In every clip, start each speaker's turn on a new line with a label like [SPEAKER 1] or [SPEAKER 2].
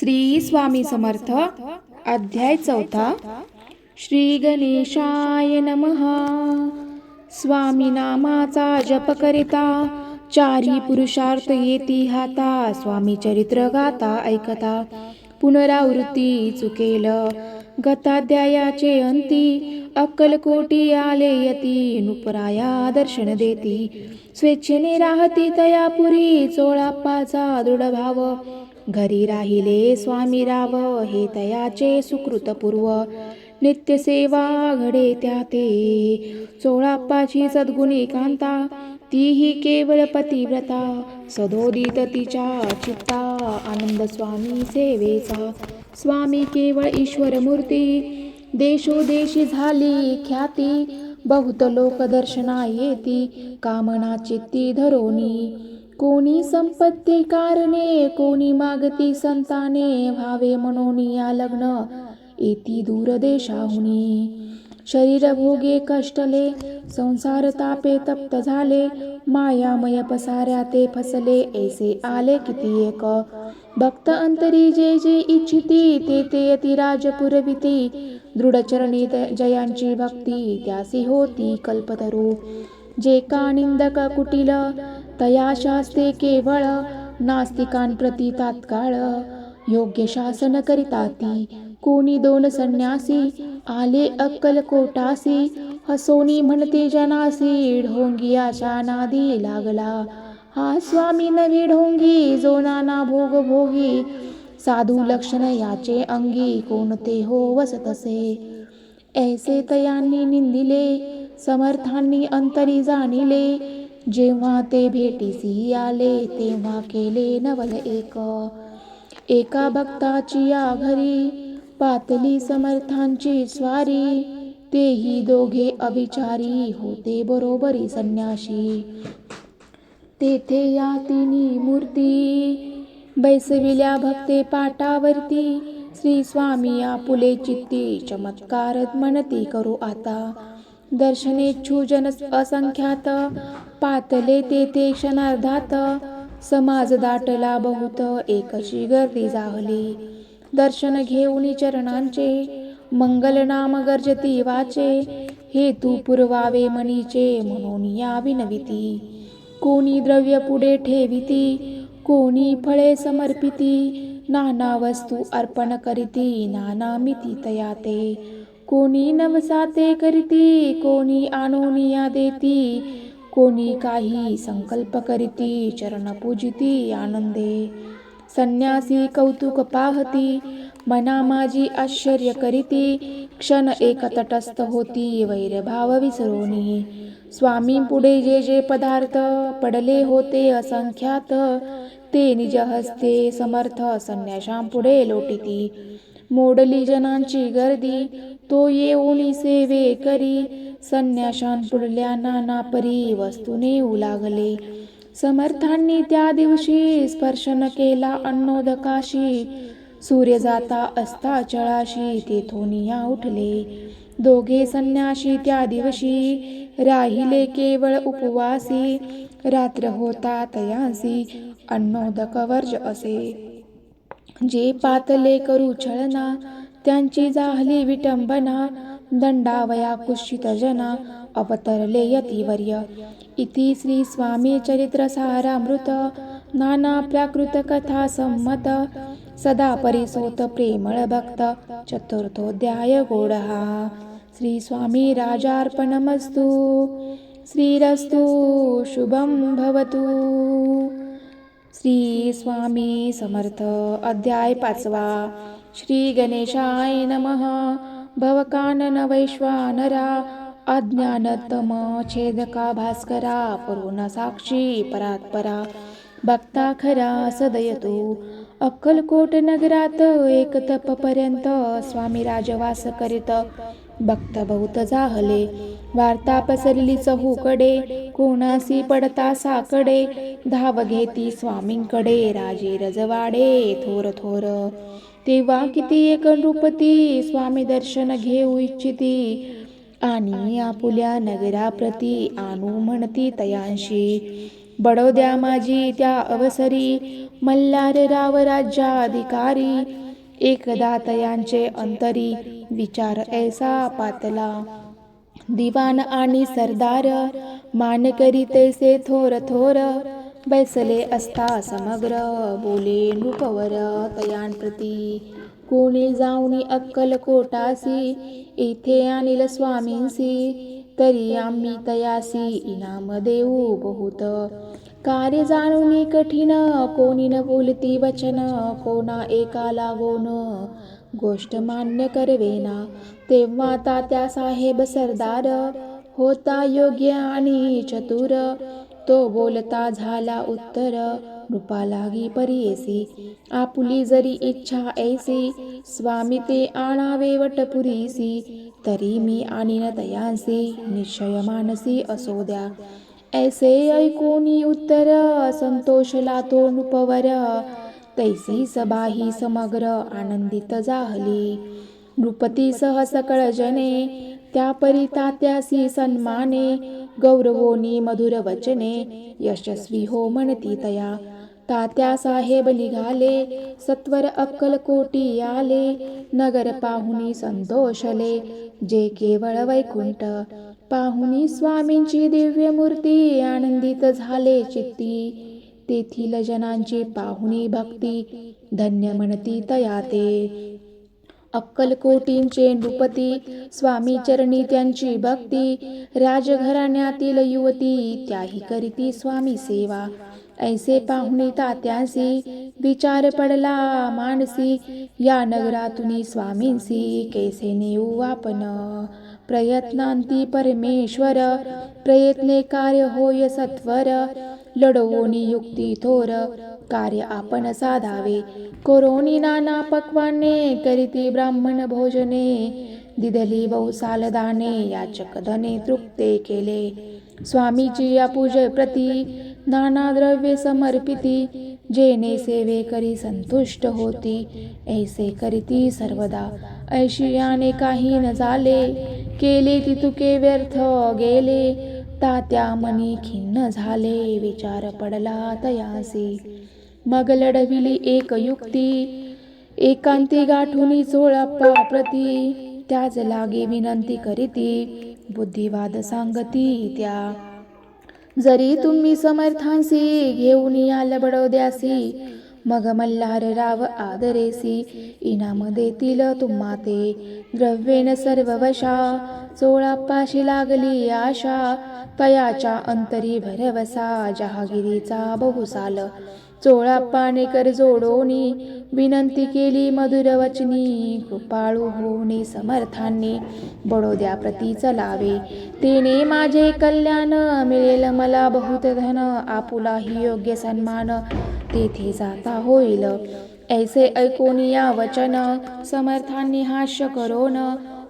[SPEAKER 1] श्री स्वामी समर्थ अध्याय चौथा. श्री गणेशाय नमः. स्वामी नामाचा जप करिता चारी पुरुषार्थ येती हाता स्वामी चरित्र गाता ऐकता. पुनरावृत्ती चुकेल गताध्यायाचे अंती अक्कलकोटी आले यती नुपराया दर्शन देती. स्वेच्छेने राहती तयापुरी चोळाप्पाचा दृढ भाव. घरी राहिले स्वामी राव हे तयाचे सुकृत पूर्व नित्यसेवा घडे त्या ते चोळाप्पाची सद्गुणी कांता तीही केवळ पतिव्रता. सदोदित तिच्या चित्ता आनंद स्वामी सेवेचा. स्वामी केवळ ईश्वर मूर्ती देशोदेशी झाली ख्याती. बहुत लोक दर्शना येती कामना चित्ती धरोनी. कोणी संपत्ती कारणे, कोणी मागती संताने, भावे म्हणून या लग्न येती दूर देशाहुनी शरीर भोगे कष्टले, संसार तापे तप्त झाले, मायामय पसाऱ्या ते फसले, ऐसे आले किती एक. भक्त अंतरी जे जे इच्छिती, ते ते यती राजपुरविती. दृढचरणी जयांची भक्ती, त्यासी होती कल्पतरू. जे का निंदक कुटिल तया शास्ते केवळ नास्तिकांप्रती तात्काळ योग्य शासन करिता ती कोणी दोन संन्यासी आले अक्कल कोटासी हसोनी म्हणते जनासी ढोंगी आशा नादी लागला. हा स्वामी नवी ढोंगी जो नाना भोग भोगी साधू लक्षण याचे अंगी कोणते हो वसतसे ऐसे तयांनी निंदिले समर्थांनी अंतरी जाणिले. जेव्हा ते भेटीसी आले तेव्हा केले नवल एक. एका भक्ताची या घरी पातली समर्थांची स्वारी. तेही दोघे अविचारी होते बरोबरी संन्याशी. तेथे या तिन्ही मूर्ती. बैसविल्या भक्ते पाटावरती. श्री स्वामी आपुले चित्ती चमत्कार म्हणती करू आता. दर्शनेच्छू जन असंख्यात. पातले तेथे क्षणार्धात. समाज दाटला बहुत. एकशी गर्दी जाहली. दर्शन घेऊन चरणांचे. मंगल नाम गर्जती वाचे. हेतू पुरवावे मनीचे म्हणून या विनविती. कोणी द्रव्य पुढे ठेविती. कोणी फळे समर्पिती. नाना वस्तू अर्पण करीती. नाना मिती तयाते. कोणी नवसाते करीती कोणी आणोनिया देती कोणी काही संकल्प करीती चरण पूजिती आनंदे. संन्यासी कौतुक पाहती मना माझी आश्चर्य करीती क्षण एक तटस्थ होती वैरभाव विसरोनी. स्वामी पुढे जे जे पदार्थ पडले होते असंख्यात ते निज हस्ते समर्थ संन्याशांपुढे लोटिती. मोडली जनांची गर्दी तो येऊनी सेवे करी. संन्याशांपुढल्या नाना परी वस्तू नेऊ लागले. समर्थांनी त्या दिवशी स्पर्शन केला अन्नोदकाशी. सूर्य जाता असता चळाशी तेथून या उठले. दोघे संन्याशी त्या दिवशी राहिले केवळ उपवासी. रात्र होता तयासी अन्नोदक वर्ज असे. जे पातले करू छळना त्यांची जाहली विटंबना दंडावया कुशित जना अवतरले यतिवर्य. इति श्री स्वामी चरित्र सारामृत नाना प्राकृत कथा संमत सदा परिसोत प्रेमळ भक्त चतुर्थोध्याय गोडहा. श्री स्वामी राजार्पणमस्तु श्रीरस्तु शुभं भवतु. श्री स्वामी समर्थ अध्याय पाचवा. श्री गणेशाय नमः. भवकानन वैश्वानरा अज्ञानतम छेदका भास्करा पूर्ण साक्षी परात्परा भक्ता खरा सदयतो. अक्कलकोट नगरात एक तपपर्यंत स्वामी राजवास करीत भक्त बहुत जाहले. वार्ता पसरली चहूकडे कोणासी पडता साकडे. धाव घेती स्वामींकडे राजे रजवाडे थोर थोर तेव्हा किती एक नृपती स्वामी दर्शन घेऊ इच्छिती. आणि आपुल्या नगराप्रती आणू म्हणती तयांशी. बडोद्या माझी त्या अवसरी मल्हार राव राज्याधिकारी. एकदा तयांचे अंतरी विचार ऐसा पातला. दिवान आणि सरदार मान करी तैसे थोर थोर. बैसले असता समग्र बोले नृपवर तयांप्रती कोणी जाऊनी अक्कल कोटासी येथे आणील स्वामींसी तरी आम्ही तयासी इनाम देऊ बहुत. कार्य जाणून कठीण कोणी न बोलती वचन कोणा एका लागोन गोष्ट मान्य करवेना तेव्हा तात्या साहेब सरदार होता योग्य आणि चतुर. तो बोलता झाला उत्तर रूपा लागी परियेसी. आपुली जरी इच्छा ऐसी स्वामी ते आणावे वटपुरीसी तरी मी आणीन तयांसी निश्चय मानसी असो द्या. ऐसे ऐकोनी उत्तर संतोषला तो नृपवर. तैसी सबाही समग्र आनंदित जाहली. नृपती सह सकळ जने त्या परी तात्यासी सन्माने. गौरवोनी मधुर वचने यशस्वी हो म्हणती तया। तात्या साहेब निघाले सत्वर अक्कल कोटी आले नगर पाहुनी संतोषले जे केवळ वैकुंठ। पाहुनी स्वामींची दिव्य मूर्ती आनंदित झाले चित्ती। तेथील जनांची पाहुणी भक्ती धन्य म्हणती तया ते। अक्कलकोटींचे नृपती स्वामी चरणी त्यांची भक्ती राजघराण्यातील युवती त्याही करीती स्वामी सेवा. ऐसे पाहुणे तात्यांसी विचार पडला मानसी या नगरातून स्वामींसी कैसे नेऊ आपण? प्रयत्नांती परमेश्वर प्रयत्ने कार्य होय सत्वर लढवोनी युक्ती थोर कार्य आपण साधावे. कोरोनी नाना पक्वाने करीती ब्राह्मण भोजने. दिदली बहुसालदाने याचक धने तृप्ते केले. स्वामीची या पूजे प्रती नाना द्रव्ये समर्पिती. जेने सेवे करी संतुष्ट होती. ऐसे करीती सर्वदा. ऐशियाने काही न झाले. केले ती तुके व्यर्थ गेले. तात्या मनी खिन्न झाले. विचार पडला तयासी. मग लढविली एक युक्ती. एकांती गाठुनी चोळाप्पा प्रती त्याच लागे विनंती करीती. बुद्धिवाद सांगती त्या. जरी तुम्ही समर्थांसी घेऊन याल बडवद्यासी मग मल्हार राव आदरेसी. इनाम देतील तुम्हा ते. द्रव्येन सर्व वशा चोळाप्पाशी लागली आशा. तयाच्या अंतरी भरवसा. जहागिरीचा बहुसाल. चोळा पाणेकर जोडोनी विनंती केली मधुर वचनी कृपाळू होणे समर्थांनी बडोद्या प्रती चलावे. तेने माझे कल्याण मिळेल मला बहुत धन आपुलाही योग्य सन्मान तेथे जाता होईल. ऐसे ऐकून या वचन समर्थांनी हास्य करोन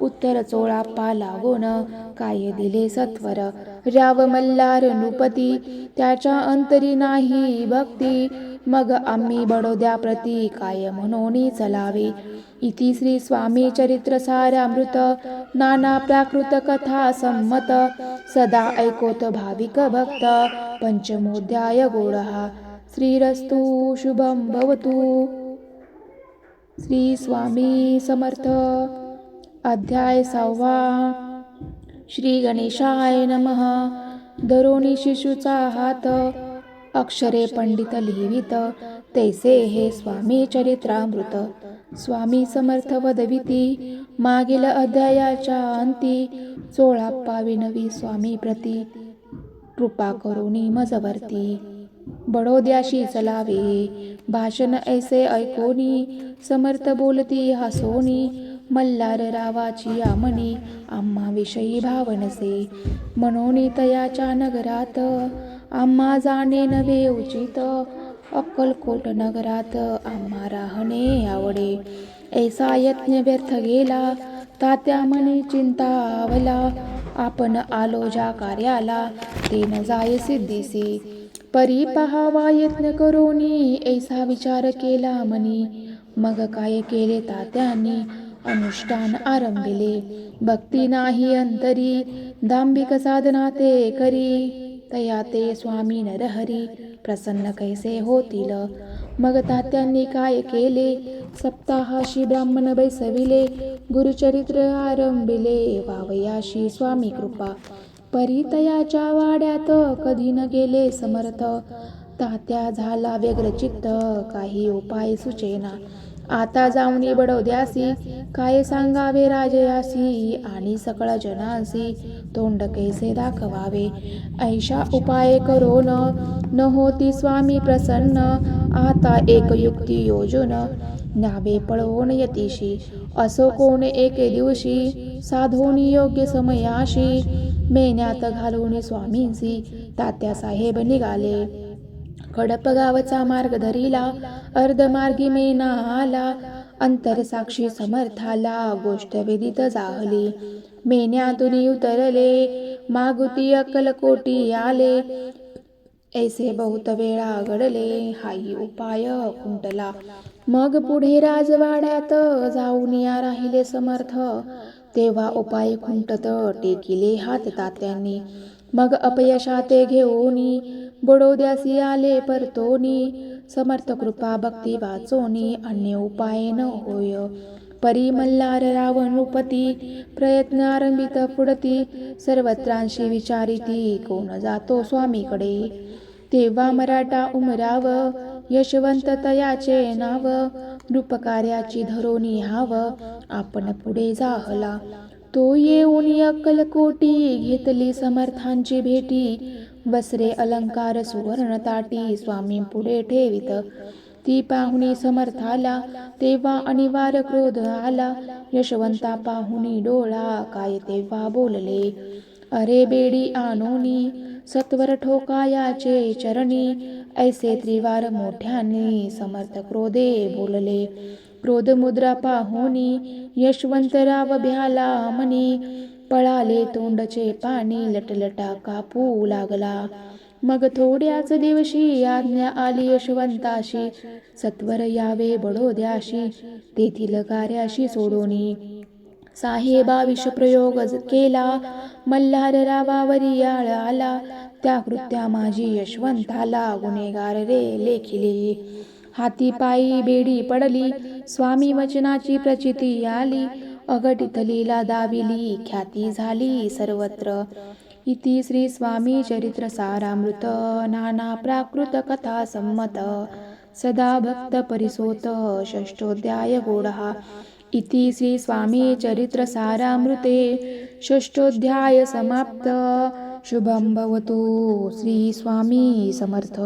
[SPEAKER 1] उत्तर चोळाप्पा लागोन काय दिले सत्वर? राव मल्हार नृपती त्याच्या अंतरी नाही भक्ती. मग आम्ही बडोद्या प्रती काय म्हणून चलावे? इति श्री स्वामी चरित्र सारामृत नाना प्राकृत कथा संमत. सदा ऐकोत भाविक भक्त पंचमोध्याय गोडहा श्रीरस्तु शुभम भवतु. श्री स्वामी समर्थ. अध्याय सहावा. श्री गणेशाय नमः. दरोणी शिशुचा हात. अक्षरे पंडित लिहिवित तैसे हे स्वामी चरित्रामृत. स्वामी समर्थ वदविती. मागील अध्यायाच्या अंती सोळा पाविनवी स्वामी प्रती. कृपा करुणी मजवर्ती. बडोद्याशी चलावे. भाषण ऐसे ऐकोनी. समर्थ बोलती हसोनी. मल्हार रावाची आमनी आम्हा विषयी भावनसे. मनोनी तयाच्या नगरात आम्हा जाणे नवे उचित. अक्कलकोट नगरात आम्हा राहणे आवडे. ऐसा यत्न व्यर्थ गेला तात्या मनी चिंता आवला. आपण आलो ज्या कार्याला ते न जाय सिद्धीसी. परी पहावा यत्न करोनी ऐसा विचार केला मनी मग काय केले तात्यांनी? अनुष्ठान आरंभिले भक्ती नाही अंतरी दांभिक साधना ते करी तया ते स्वामी नरहरी प्रसन्न कैसे होतील मग तात्यांनी काय केले सप्ताहाशी ब्राह्मण बैसविले गुरुचरित्र आरंभिले वावयाशी स्वामी कृपा परितयाच्या वाड्यात कधी न गेले समर्थ तात्या झाला व्यग्रचित्त काही उपाय सुचेना आता जाऊनी बडोद्यासी काय सांगावे राजयासी आणि सकळ जनासी तोंड कैसे दाखवावे? ऐशा उपाय करोन न होती स्वामी प्रसन्न आता एक युक्ती योजून न्यावे पळवून यतीशी. असो कोण एके दिवशी साधोनी योग्य समयाशी मेन्यात घालून स्वामींसी तात्यासाहेब निघाले. खडप गावचा मार्ग धरिला अर्धमार्गी मेना आला अंतरसाक्षी समर्थाला गोष्ट वेदित जाहली. मेन्यातून उतरले मागुती अकलकोटी आले. ऐसे बहुत वेळा घडले हाही उपाय कुंटला मग पुढे राजवाड्यात जाऊन या राहिले समर्थ. तेव्हा उपाय खुंटत टेकिले हात तात्यांनी. मग अपयशा ते घेऊनी बडोद्यासी आले परतोनी समर्थ कृपा भक्ती वाचोनी अन्य उपाय न होय. परी मल्हार रावण नृपती प्रयत्न आरंभित पुढती सर्वत्रांशी विचारिती कोण जातो स्वामीकडे? तेव्हा मराठा उमराव यशवंत तयाचे नाव नृपकार्याची धरोनी हाव आपण पुढे जाहला. तो येऊन अक्कलकोटी घेतली समर्थांची भेटी. वस्त्रे अलंकार सुवर्ण ताटी स्वामी पुढे ठेवित. ती पाहुणी समर्थाला तेव्हा अनिवार्य क्रोध आला. यशवंता पाहुणी डोळा काय तेव्हा बोलले अरे बेडी आनोनी सत्वर ठोकायाचे चरणी ऐसे त्रिवार मोठ्याने समर्थ क्रोधे बोलले. क्रोधमुद्रा पाहुनी यशवंतराव भ्याला मनी पळाले तोंडचे पाणी लटलटा कापू लागला. मग थोड्याच दिवशी आज्ञा आली यशवंताशी सत्वर यावे बडोद्याशी तेथील कार्याशी सोडोनी. साहेबा विषप्रयोग केला मल्हार रावावरी याळ आला त्या कृत्या माझी यशवंताला गुन्हेगार रे लेखिले. हाती पायी बेडी पडली. स्वामी वचनाची प्रचिती आली. अघटितलीला दाविली. ख्याती झाली सर्वत्र. इति श्री स्वामी चरित्र सारामृत. नाना प्राकृत कथा संमत. सदा भक्त परिसोत. षष्ठोध्याय गोडहा. इति श्री स्वामी चरित्र सारामृते. षष्ठोध्याय समाप्त. शुभं भवतु. श्री स्वामी समर्थ.